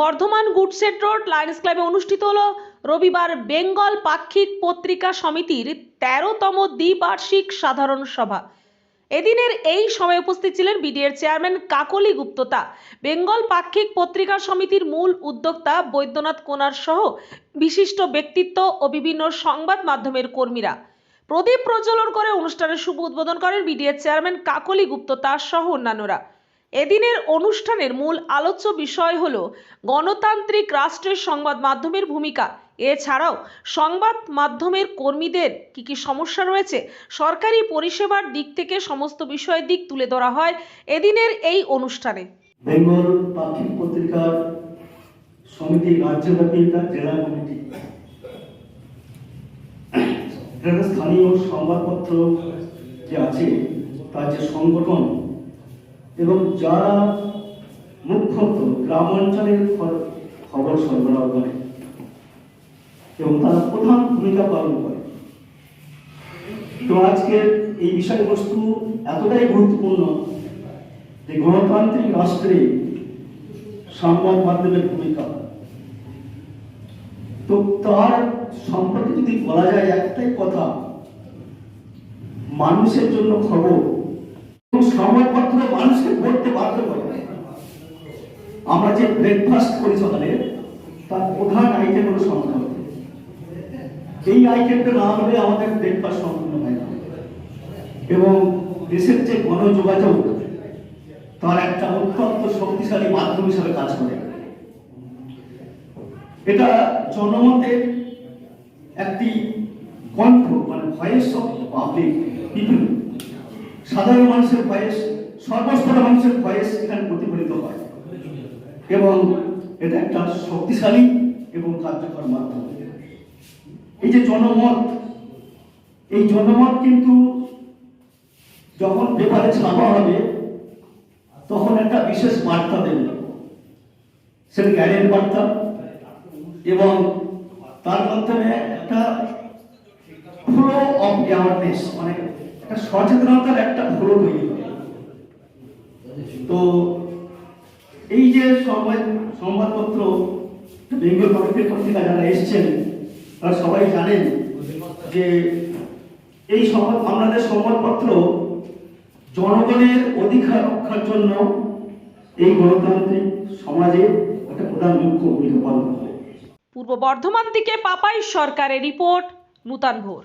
Bardhaman গুডসেট road Lions ক্লাবে অনুষ্ঠিত হল রবিবার বেঙ্গল পাক্ষিক পত্রিকা সমিতির তেরোতম দ্বিবার্ষিক সাধারণ সভা। এদিনের এই সময় উপস্থিত ছিলেন বিডিএর চেয়ারম্যান কাকলি গুপ্ততা। বেঙ্গল পাক্ষিক পত্রিকা সমিতির মূল উদ্যোক্তা বৈদ্যনাথ কোনার সহ বিশিষ্ট ব্যক্তিত্ব ও বিভিন্ন সংবাদ মাধ্যমের কর্মীরা। প্রদীপ প্রজ্বলন করে অনুষ্ঠানের শুভ উদ্বোধন করেন বিডিএর চেয়ারম্যান কাকলি গুপ্ততা সহ অন্যান্যরা। এদিনের অনুষ্ঠানের মূল আলোচ্য বিষয় হল গণতান্ত্রিক রাষ্ট্রের সংবাদ মাধ্যমের ভূমিকা। এছাড়াও সংবাদ মাধ্যমের কর্মীদের কি কি সমস্যা রয়েছে, সরকারি পরিষেবার দিক থেকে সমস্ত বিষয়ের দিক তুলে ধরা হয় এদিনের এই অনুষ্ঠানে। বেঙ্গল পাক্ষিক পত্রিকার সমিতি রাজ্যব্যাপী জেলা কমিটি। স্থানীয় সংবাদপত্র যে আছে, তার যে সংগঠন এবং যারা মুখ্যত গ্রাম অঞ্চলের খবর সরবরাহ করে এবং তারা প্রধান ভূমিকা পালন করে। তো আজকের এই বিষয়বস্তু এতটাই গুরুত্বপূর্ণ যে গণতান্ত্রিক রাষ্ট্রে সংবাদ মাধ্যমের ভূমিকা। তো তার সম্পর্কে যদি বলা যায় একটাই কথা, মানুষের জন্য খবর সংবাদপত্র মানুষকে পড়তে বাধ্য করে। আমরা যে ব্রেকফাস্ট করি সকালে তার প্রধান আইটেম হলো সংবাদ এই আইটেমটা না হলে আমাদের ব্রেকফাস্ট সম্পূর্ণ হয় না। এবং দেশের যে গণযোগাযোগ, তার একটা অত্যন্ত শক্তিশালী মাধ্যম হিসাবে কাজ করে। এটা জনমতের একটি কণ্ঠ মানে ভয়েস অফ পাবলিক পিপল সাধারণ মানুষের ভয়েস সর্বস্তরের মানুষের ভয়েস এখানে প্রতিফলিত হয়। এবং এটা একটা শক্তিশালী এবং কার্যকর মাধ্যম। এই যে জনমত, এই জনমত কিন্তু যখন পেপারে ছাপা হবে, তখন একটা বিশেষ বার্তা দেবে। সেটা জ্ঞানের বার্তা এবং তার মাধ্যমে একটা ফ্লো অফ অ্যাওয়ারনেস মানে সচেতনতার একটা ফ্লো তৈরি তো এই যে সংবাদ, সংবাদপত্র, বেঙ্গল পাবলিক পত্রিকা যারা এসছেন, তারা সবাই জানেন যে এই সংবাদ আমাদের সংবাদপত্র জনগণের অধিকার রক্ষার জন্য এই গণতান্ত্রিক সমাজে একটা প্রধান মুখ্য ভূমিকা পালন করে। পূর্ব বর্ধমান থেকে পাপাই সরকারের রিপোর্ট, নূতন ভোর।